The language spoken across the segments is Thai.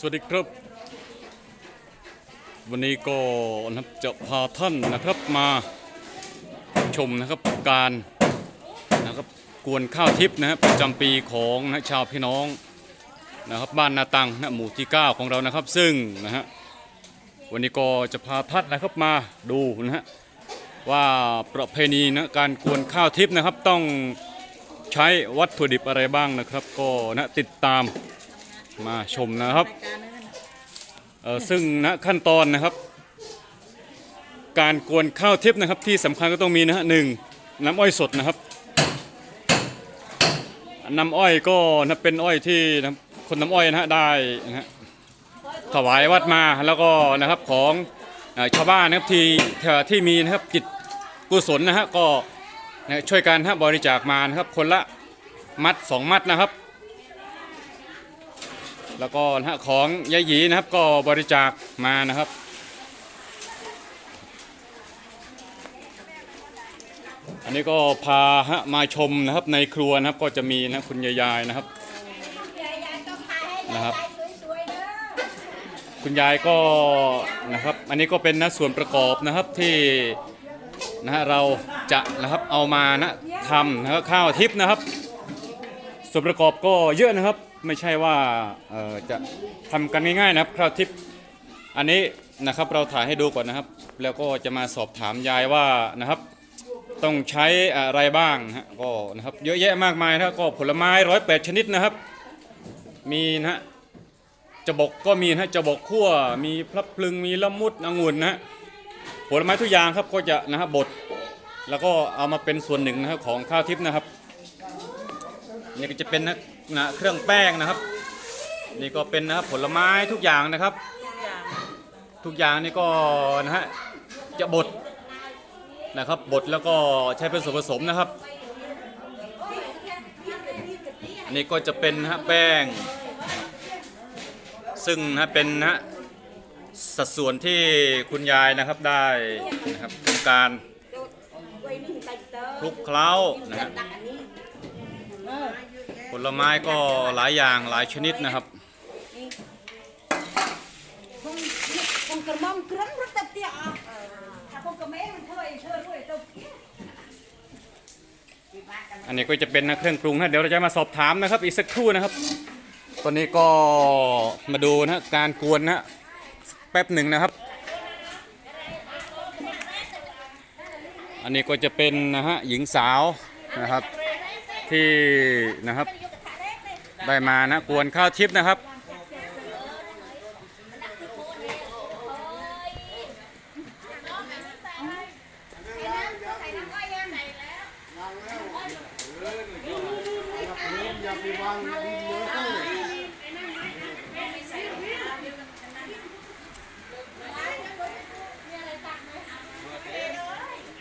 สวัสดีครับ วันนี้ก็นะครับจะพาท่านนะครับมาชมนะครับการนะครับกวนข้าวทิพย์นะครับประจำปีของนะชาวพี่น้องนะครับบ้านนาตังนะหมู่ที่ 9 ของเรานะครับ ซึ่งนะฮะวันนี้ก็จะพาท่านนะครับมาดูนะฮะว่าประเพณีนะการกวนข้าวทิพย์นะครับต้องใช้วัตถุดิบอะไรบ้างนะครับ ก็นะติดตาม มาชมนะครับเออซึ่งณขั้นตอนนะครับ การกวนข้าวทิพย์นะครับ ที่สำคัญก็ต้องมีนะฮะหนึ่งน้ำอ้อยสดนะครับน้ำอ้อยก็นะเป็นอ้อยที่นะคนน้ำอ้อยนะฮะได้นะฮะถวายวัดมาแล้วก็นะครับของอชาวบ้านนะครับที่ที่มีนะครับจิตกุศลนะฮะก็ช่วยกันนะฮะบริจาคมานะครับคนละมัดสองมัดนะครับ แล้วก็นะฮะของยายหยีนะครับก็บริจาคมานะครับ อันนี้ก็พาฮะมาชมนะครับในครัวนะครับก็จะมีนะคุณยายๆนะครับ นะครับ คุณยายก็นะครับ อันนี้ก็เป็นนะส่วนประกอบนะครับที่นะฮะเราจะนะครับเอามานะทำนะครับข้าวทิพย์นะครับ ส่วนประกอบก็เยอะนะครับ ไม่ใช่ว่าจะทำกันง่ายๆนะครับข้าวทิพย์อันนี้นะครับเราถ่ายให้ดูก่อนนะครับ แล้วก็จะมาสอบถามยายว่านะครับ ต้องใช้อะไรบ้างฮะก็นะครับเยอะแยะมากมายนะก็ผลไม้ร้อยแปดชนิดนะครับ มีนะฮะจะบกก็มีนะฮะจะบกขั้วมีพลับพลึงมีละมุดองุ่นนะฮะผลไม้ทุกอย่างครับก็จะนะฮะบดแล้วก็เอามาเป็นส่วนหนึ่งนะครับของข้าวทิพย์นะครับ นี่ก็จะเป็นนะนะเครื่องแป้งนะครับ นี่ก็เป็นนะครับผลไม้ทุกอย่างนะครับ ทุกอย่างนี่ก็นะฮะจะบดนะครับบดแล้วก็ใช้เป็นส่วนผสมนะครับอันนี่ก็จะเป็นนะฮะแป้ง ซึ่งนะฮะเป็นนะฮะสัดส่วนที่คุณยายนะครับได้นะครับทำการคลุกเคล้านะฮะ ผลไม้ก็หลายอย่างหลายชนิดนะครับอันเท่าไอ้เธอด้วยเจ้าเพี้ยอันนี้ก็จะเป็นนะเครื่องปรุงนะเดี๋ยวเราจะมาสอบถามนะครับ อีกสักครู่นะครับ ตอนนี้ก็มาดูนะการกวนนะแป๊บหนึ่งนะครับ อันนี้ก็จะเป็นนะฮะหญิงสาวนะครับ ที่นะครับ ได้มานะกวนข้าวทิพย์นะครับ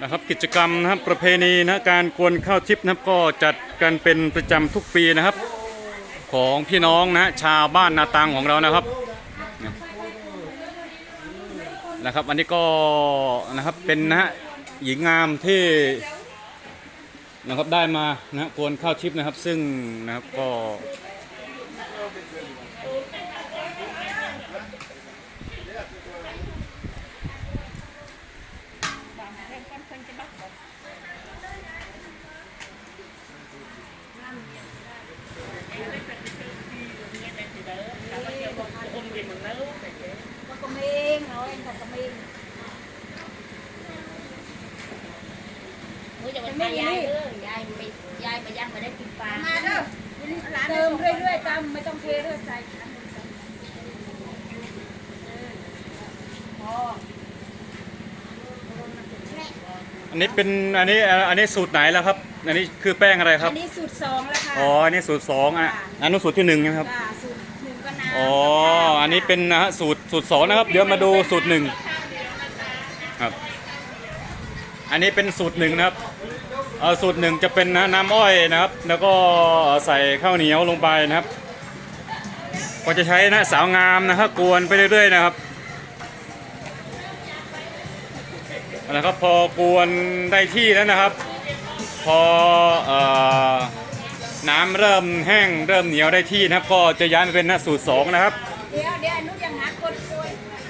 นะครับกิจกรรมนะครับประเพณีนะการกวนข้าวทิพย์นะครับก็จัดกันเป็นประจำทุกปีนะครับ ของพี่น้องนะชาวบ้านนาตังของเรานะครับนะครับอันนี้ก็นะครับเป็นนะฮะหญิงงามที่นะครับได้มานะกวนข้าวทิพย์นะครับ ซึ่งนะครับก็ มันกระเมงเนาะเองกระเมง Ủa, giờ mình thay dai nữa, dai mày dai mày dai mày đã kịp phà มาเด้อเติมเรื่อยๆตามไม่ต้องเทเรื่อยใส่พอ อันนี้เป็นอันนี้อันนี้สูตรไหนแล้วครับ อันนี้คือแป้งอะไรคอัรับ นนี้สูตรสองแล้วค่ะอ๋อ อันนี้สูตรสองอะ อันนู้นสูตรที่หนึ่งนะครับจ้าสูตรหนึ่งก็น้ำอ๋อ อันนี้เป็นนะฮะสูตรสูตรสองนะครับ เดี๋ยวมาดูสูตรหนึ่งครับ อันนี้เป็นสูตรหนึ่งนะครับเอ่อสูตรหนึ่งจะเป็นนะน้ำอ้อยนะครับ แล้วก็ใส่ข้าวเหนียวลงไปนะครับ ก็จะใช้นะสาวงามนะครับกวนไปเรื่อยๆนะครับ นะครับพอกวนได้ที่แล้วนะครับ พอเอ่อน้ำเริ่มแห้งเริ่มเหนียวได้ที่นะครับ ก็จะย้ายมาเป็นนะสูตรสองนะครับเดี๋ยวเดี๋ยว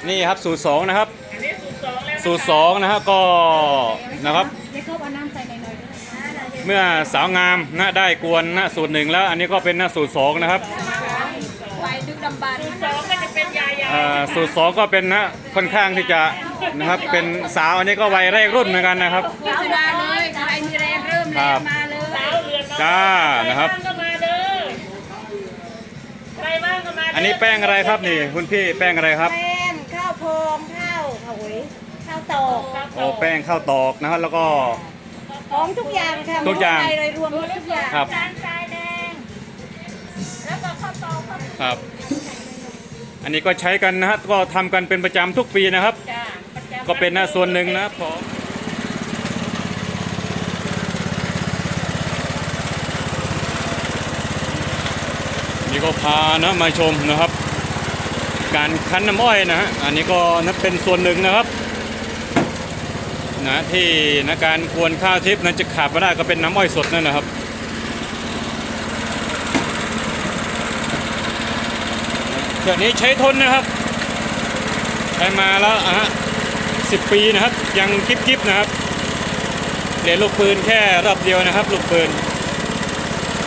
นี่ครับสูตรสองนะครับอันนี้สูตรสองแล้วสูตรสองนะฮะก็นะครับเดี๋ยวเขาเอาน้ำใส่หน่อยๆด้วยเมื่อสาวงามนะได้กวนนะสูตรหนึ่งแล้ว อันนี้ก็เป็นนะสูตรสองนะครับ วัยดึกดำบรรพ์สองก็จะเป็นยายาเอ่อสูตรสองก็เป็นนะค่อนข้างที่จะนะครับเป็นสาวอันนี้ก็วัยแรกรุ่นเหมือนกันนะครับ พิสดารเลยใครมีแรงเริ่มคแรรังบ มาเลย สาวเรือนมาจ้านะครับ ใครบ้างก็มาเด้อใครบ้างก็มาเด้อันนี้แป้งอะไรครับนี่คุณพี่แป้งอะไรครับ แป้งข้าวโพงข้าวโหยข้าวตอกโอ้แป้งข้าวตอกนะครับแล้วก็ ของทุกอย่างค่ะทุกอย่างไม่ได้รวมทุกอย่างครับ จาน ครับ อันนี้ก็ใช้กันนะฮะก็ทำกันเป็นประจำทุกปีนะครับ จ้าประจำก็เป็นนะส่วนหนึ่งนะครับของนี่ก็พานะมาชมนะครับ การคั้นน้ำอ้อยนะฮะอันนี้ก็นับเป็นส่วนหนึ่งนะครับนะที่นะการกวนข้าวทิพย์นั้นจะขาดไม่ได้ก็เป็นน้ำอ้อยสดนั่นนะครับ เชือนี้ใช้ทนนะครับ ใช้มาแล้วอะสิบปีนะครับ ยังกิ๊บกิ๊บนะครับเหรียญลูกปืนแค่รอบเดียวนะครับ ลูกปืน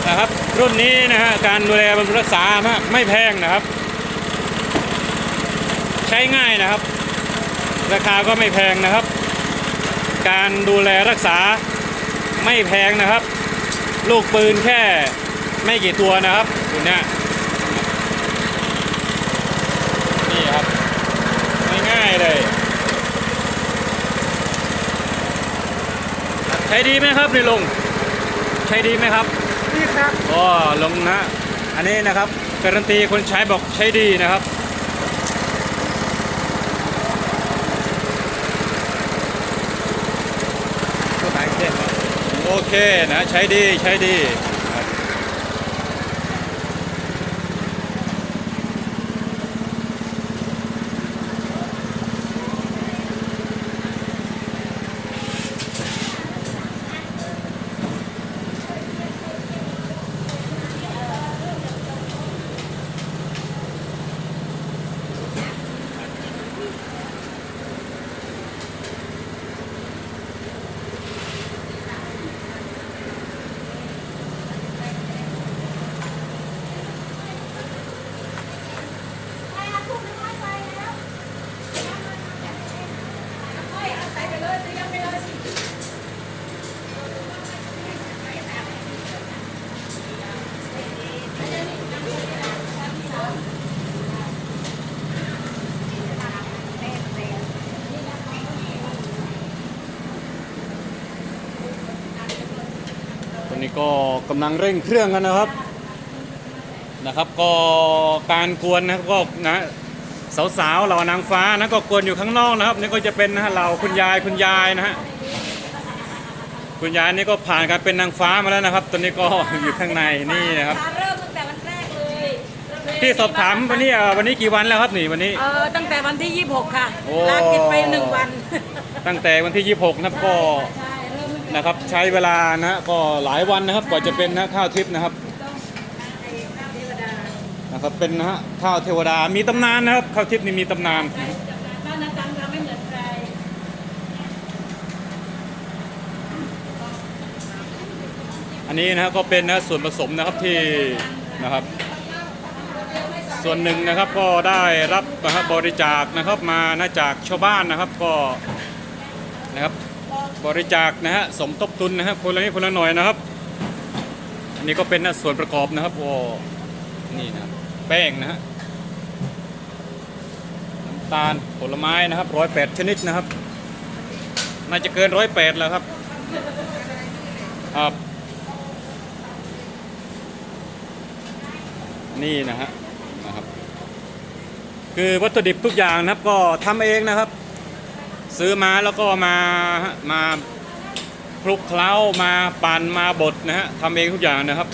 นะครับ รุ่นนี้นะฮะการดูแลบำรุงรักษาไม่แพงนะครับ ใช้ง่ายนะครับ ราคาก็ไม่แพงนะครับ การดูแลรักษาไม่แพงนะครับ ลูกปืนแค่ไม่กี่ตัวนะครับตัวเนี้ยนี่ครับ ง่ายๆ เลยใช้ดีไหมครับนี่ลุงใช้ดีไหมครับนี่ครับก็ลงนะอันนี้นะครับการันตีคนใช้บอกใช้ดีนะครับโอเคนะใช้ดีใช้ดี ก็กำลังเร่งเครื่องกันนะครับนะครับ ก็การกวนนะครับก็นะสาวๆเหล่านางฟ้านะก็กวนอยู่ข้างนอกนะครับนี่ก็จะเป็นนะฮะเหล่าคุณยายคุณยายนะฮะคุณยายนี่ก็ผ่านการเป็นนางฟ้ามาแล้วนะครับ ตอนนี้ก็ อยู่ข้างในนี่นะครับ เริ่มตั้งแต่วันแรกเลยพี่สอบถามวันนี้เอ่อวันนี้กี่วันแล้วครับนี่วันนี้ เออตั้งแต่วันที่ 26 ค่ะโอ้ ลากินไปหนึ่งวันตั้งแต่วันที่ 26นะครับก็ใช่เริ่ม นะครับใช้เวลานะก็หลายวันนะครับกว่าจะเป็นนะข้าวทิพย์นะครับนะครับเป็นนะฮะข้าวเทวดามีตำนานนะครับข้าวทิพย์นี่มีตำนานบ้านนักการทำไม่เหมือนใครอันนี้นะฮะก็เป็นนะส่วนผสมนะครับที่นะครับ ส่วนหนึ่งนะครับก็ได้รับนะครับบริจาคนะครับมานะจากชาวบ้านนะครับก็นะครับ บริจาคนะฮะสมทบทุนนะครับคนละนิดคนละหน่อยนะครับ อันนี้ก็เป็นนะส่วนประกอบนะครับโอ้นี่นะแป้งนะฮะน้ำตาลผลไม้นะครับร้อยแปดชนิดนะครับ น่าจะเกินร้อยแปดแล้วครับครับนี่นะฮะนะครับ คือวัตถุดิบทุกอย่างนะครับก็ทำเองนะครับ ซื้อมาแล้วก็มาฮะมาคลุกเคล้ามาปั่นมาบดนะฮะทำเองทุกอย่างนะครับ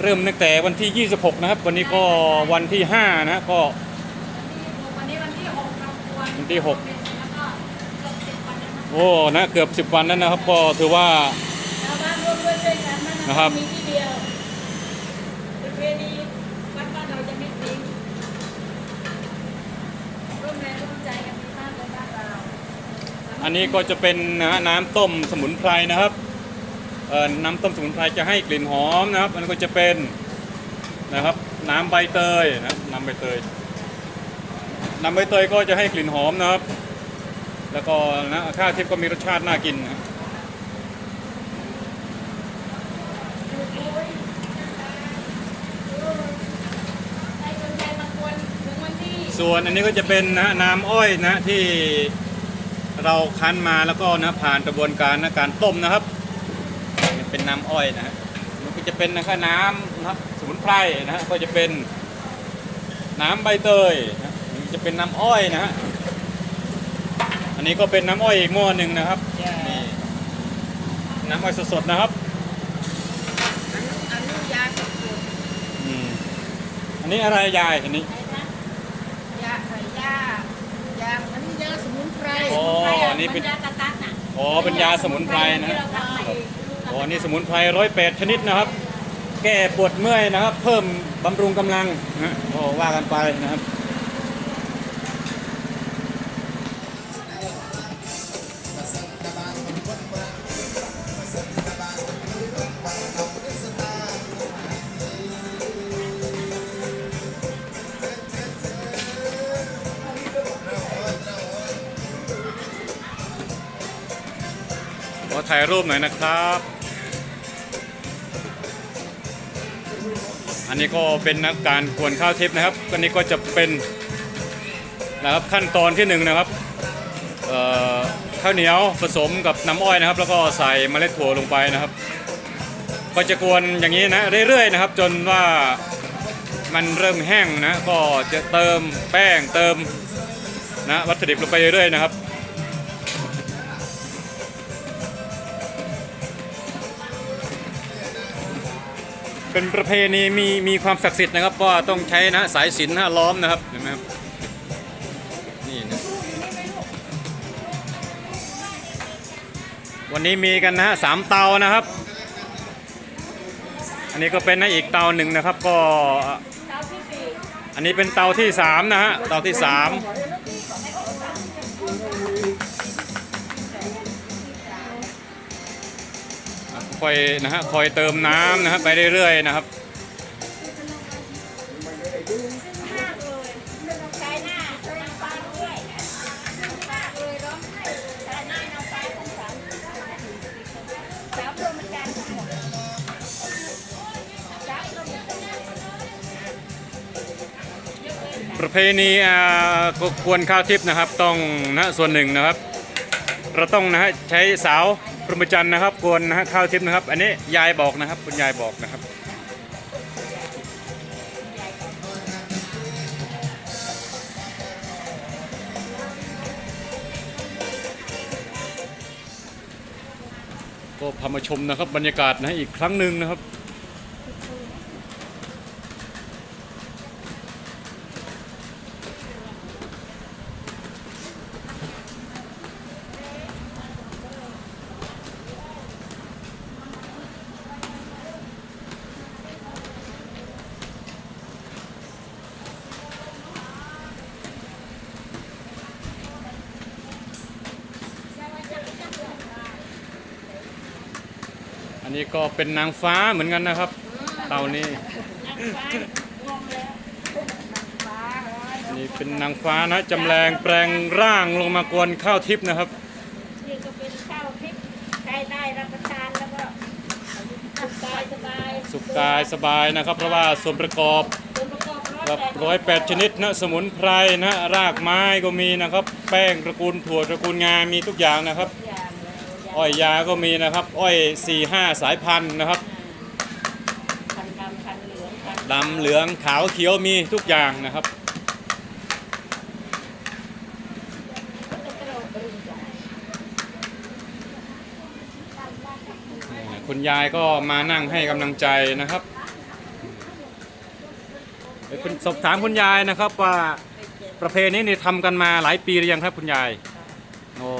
เริ่มตั้งแต่วันที่ 26 นะครับ วันนี้ก็วันที่ 5 นะก็ วันนี้วันที่6เราควรวันที่6แล้วก็เกือบสิบวันแล้วนะโอ้นะเกือบ 10 วันแล้วนะครับ ก็ถือว่าชาวบ้านร่วมด้วยช่วยกันนะนะครับ มีที่เดียวประเพณีวัดบ้านเราจะไม่ทิ้ง อันนี้ก็จะเป็นนะน้ำต้มสมุนไพรนะครับน้ำต้มสมุนไพรจะให้กลิ่นหอมนะครับอันนี้ก็จะเป็นนะครับน้ำใบเตยนะน้ำใบเตย น้ำใบเตยก็จะให้กลิ่นหอมนะครับ แล้วก็นะข้าวทิพย์ก็มีรสชาติน่ากินนะใครสนใจมากวนถึงวันที่ส่วนอันนี้ก็จะเป็นนะน้ำอ้อยนะที่ เราคั้นมาแล้วก็นะผ่านกระบวนการนะการต้มนะครับนี่เป็นน้ำอ้อยนะฮะมันก็จะเป็นนะครับน้ำนะครับสมุนไพรนะฮะก็จะเป็นน้ำใบเตยนะนี่จะเป็นน้ำอ้อยนะฮะอันนี้ก็เป็นน้ำอ้อยอีกหม้อหนึ่งนะครับนี่น้ำอ้อยสดๆนะครับอนุอนุญาตสุดอืมอันนี้อะไรยายอันนี้ ๆนะยาเอ่ยายาอันนี้ยาสมุนไพร อ๋ออั นนี้เป็นยากระตักน่ะอ๋อเป็นยาสมุนไพรนะที่เราทำใหม่อ๋อนี่สมุนไพรร้อยแปดชนิดนะครับ แก้ปวดเมื่อยนะครับ เพิ่มบำรุงกำลังนะก็ว่ากันไปนะครับ ถ่ายรูปหน่อยนะครับ อันนี้ก็เป็นนะการกวนข้าวทิพย์นะครับ อันนี้ก็จะเป็นนะครับขั้นตอนที่หนึ่งนะครับข้าวเหนียวผสมกับน้ำอ้อยนะครับ แล้วก็ใส่เมล็ดถั่วลงไปนะครับ ก็จะกวนอย่างนี้นะเรื่อยๆนะครับ จนว่ามันเริ่มแห้งนะก็จะเติมแป้งเติมนะวัตถุดิบลงไปเรื่อยๆนะครับ เป็นประเพณีมีมีความศักดิ์สิทธิ์นะครับว่าต้องใช้นะสายสิญจนนะล้อมนะครับเห็นไหมครับนี่นะวันนี้มีกันนะฮะสามเตานะครับ อันนี้ก็เป็นนะอีกเตาหนึ่งนะครับก็เท้าที่สี่อันนี้เป็นเตาที่สามนะฮะเตาที่สาม คอยนะฮะคอยเติมน้ำนะฮะไปเรื่อยๆนะครับใช้หน้าน้ำปลาด้วยน้ำปลาเลยร้องไห้ใช้หน้าน้ำปลาของสมสามรวมกันทั้งหมดประเพณีกกวนข้าวทิพย์นะครับต้องนะส่วนหนึ่งนะครับ เราต้องนะฮะใช้สาว พรหมจันทร์นะครับกวนนะฮะข้าวทิพย์นะครับ อันนี้ยายบอกนะครับ คุณยายบอกนะครับก็พามาชมนะครับบรรยากาศนะอีกครั้งหนึ่งนะครับ นนี้ก็เป็นนางฟ้าเหมือนกันนะครับ เต่านี้นี่เป็นนางฟ้านะจำแรงแปลงร่างลงมากวนข้าวทิพย์นะครับนี่ก็เป็นข้าวทิพย์ใครได้รับประทานแล้วก็สบายสบายสุขกายสบายนะครับ เพราะว่าส่วนประกอบส่วนประกอบแบบร้อยแปดชนิดนะสมุนไพรนะรากไม้ก็มีนะครับ แป้งตระกูลถั่วตระกูลงา มีทุกอย่างนะครับ อ้อยยาก็มีนะครับ อ้อย4 5สายพันธุ์นะครับพันดำพันเหลืองพันดำเหลืองขาวเขียวมีทุกอย่างนะครับ คุณยายก็มานั่งให้กำลังใจนะครับคุณสอบถามคุณยายนะครับว่าประเพณีนี้ทำกันมาหลายปีหรือยังครับคุณยาย โอ้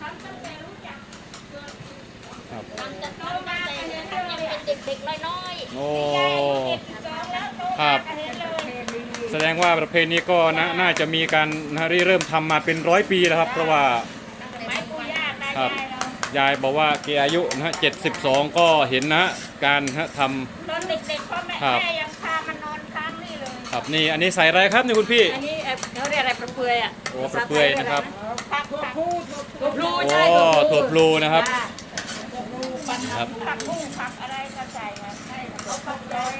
ทำตั้งแต่รู้จัก ครับ ทำตั้งแต่ตั้งแต่ยังเป็นเด็กๆน้อย โอ้ๆแล้วโตครับมาเห็นเลยแสดงว่าประเพณีก็นะน่าจะมีการนะริเริ่มทำมาเป็นร้อยปีแล้วครับ เพราะว่าสมัยครับยายเรายายบอกว่าแกอายุนะฮะ72ก็เห็นนะฮะการนะฮะทตอนเด็กๆพ่อแม่ครับแม่ยังพามานอนค้างนี่เลยำครับนี่อันนี้ใส่อะไรครับนี่คุณพี่ อันนี้เอ่อเขาเรียกอะไรประเปื่อยอะโอ้ประเปื่อยนะครับ ผักผักตัวพลูโอ้ใช่ตัวพลูถั่วพลูนะครับจ้าครับ ผักบุ้งผักอะไรก็ใส่ อย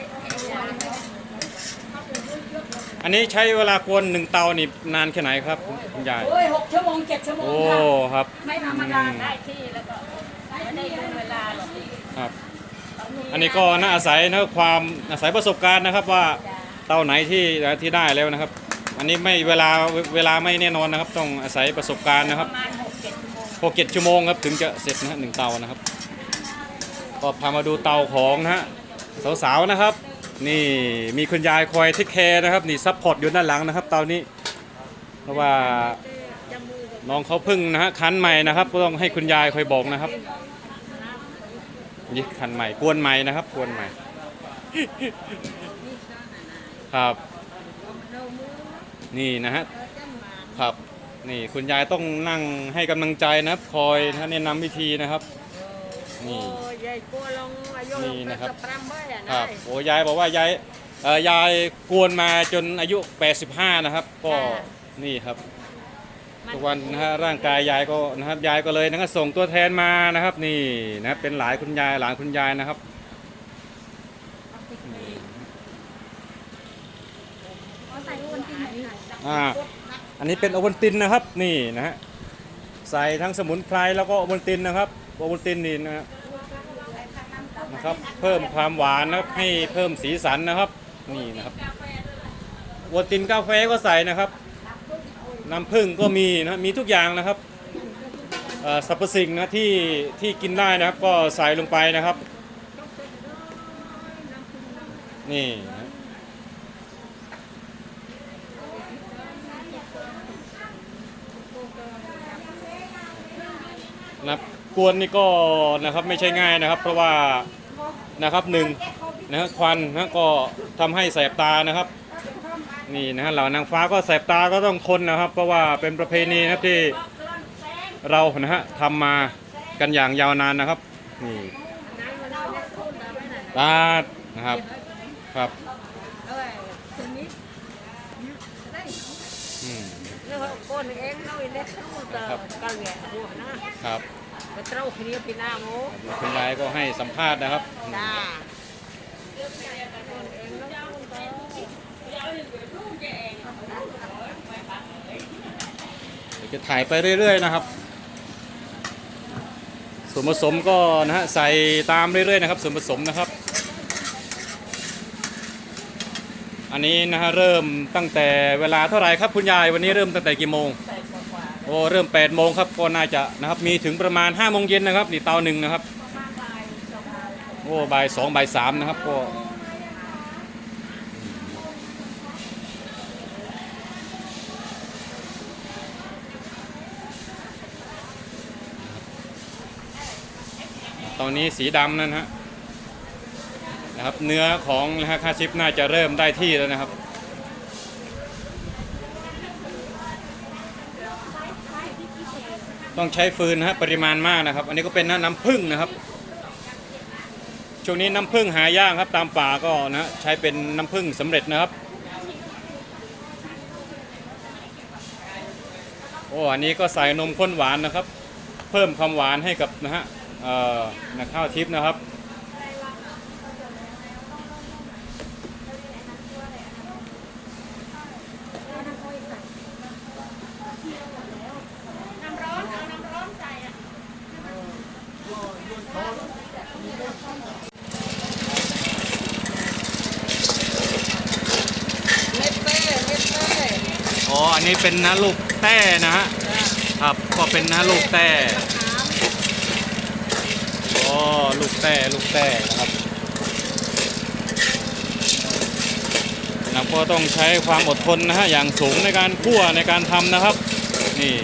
อันนี้ใช้เวลากวนหนึ่งเตานี่นานแค่ไหนครับคุณคุณยาย โอ้ยหกชั่วโมงเจ็ดชั่วโมงโอ้ค่ะครับ ไม่ธรรมดาได้ที่แล้วก็ไม่ได้ดูเวลาหรอกครับ อันนี้ก็น่าอาศัยนะความอาศัยประสบการณ์นะครับว่าเตาไหนที่ที่ได้แล้วนะครับ อันนี้ไม่เวลาเวลาไม่แน่นอนนะครับ ต้องอาศัยประสบการณ์นะคปรับระมาณหกเจ็ดชั่วโมงพอเจ็ดชั่วโมงครับถึงจะเสร็จนะฮะหนึ่งเตานะครับก็พามาดูเตาของนะฮะ สาวๆนะครับ นี่มีคุณยายคอยเทคแคร์นะครับ นี่ซัพพอร์ตอยู่ด้านหลังนะครับเตานี้ เพราะว่าน้องเขาพึ่งนะฮะคันใหม่นะครับก็ต้องให้คุณยายคอยบอกนะครับนี่คันใหม่กวนใหม่นะครับกวนใหม่ครับ นี่นะฮะครับนี่คุณยายต้องนั่งให้กำลังใจนะครับ คอยนะแนะนำวิธีนะครับ นี่ยายกลัวลงอายุนี่นะครับปรำเบ้ยอะครันาบย โอ้ยายบอกว่ายายเอ่อยายกวนมาจนอายุ 85 นะครับ ก็นี่ครับ ทุกวันนะฮะร่างกายยายก็นะครับยายก็เลยนะครับส่งตัวแทนมานะครับ นี่นะครับเป็นหลายคุณยายหลานคุณยายนะครับอ่า อันนี้เป็นโอวัลตินนะครับนี่นะฮะใส่ทั้งสมุนไพรแล้วก็โอวัลตินนะครับ โอวัลตินนี่นะฮะนะครับ เพิ่มความหวานนะครับให้เพิ่มสีสันนะครับ นี่นะครับโอวัลตินกาแฟก็ใส่นะครับ น้ำผึ้งก็มีนะมีทุกอย่างนะครับสรรพสิ่งนะที่ที่กินได้นะครับก็ใส่ลงไปนะครับ นี่นะนะครับ กวนนี่ก็นะครับไม่ใช่ง่ายนะครับ เพราะว่านะครับหนึ่งนะฮะควันนะก็ทำให้แสบตานะครับ นี่นะฮะเหล่านางฟ้าก็แสบตาก็ต้องทนนะครับ เพราะว่าเป็นประเพณีนะครับที่เรานะฮะทำมากันอย่างยาวนานนะครับนี่ตาดนะครับครับอืมแล้วคนเองเราเล็กรู้แต่ครับ กะเหลี่ยหัวนะครับไปเต้าขี้ปีหน้าโมคุณยายก็ให้สัมภาษณ์นะครับ จ้าเดี๋ยวจะถ่ายไปเรื่อยๆนะครับ ส่วนผสมก็นะฮะใส่ตามเรื่อยๆนะครับ ส่วนผสมนะครับ อันนี้นะฮะเริ่มตั้งแต่เวลาเท่าไหร่ครับคุณยายวันนี้เริ่มตั้งแต่กี่โมง โอ้เริ่ม8โมงครับก็น่าจะนะครับมีถึงประมาณ5โมงเย็นนะครับนี่เตาหนึ่งนะครับโอ้บ่ายสองบ่ายสามนะครับก็ตอนนี้สีดำนั่นฮะนะครับเนื้อของนะฮะคาชิปน่าจะเริ่มได้ที่แล้วนะครับ ต้องใช้ฟืนนะฮะปริมาณมากนะครับ อันนี้ก็เป็นน้ำผึ้งนะครับ ช่วงนี้น้ำผึ้งหายากครับ ตามป่าก็นะใช้เป็นน้ำผึ้งสำเร็จนะครับ โอ้อันนี้ก็ใส่นมข้นหวานนะครับ เพิ่มความหวานให้กับนะฮะเอ่อนะข้าวทิพย์นะครับ น้ำร้อนเอาน้ำร้อนใส่อะ เม็ดเต้เม็ดเต้ อ๋อ อันนี้เป็น นะลูกแต้นะฮะครับก็เป็นนะลูกแต้อ๋อลูกแต้ลูกแต้นะครับนะก็ต้องใช้ความอดทนนะฮะอย่างสูงในการคั่วในการทำนะครับ นี่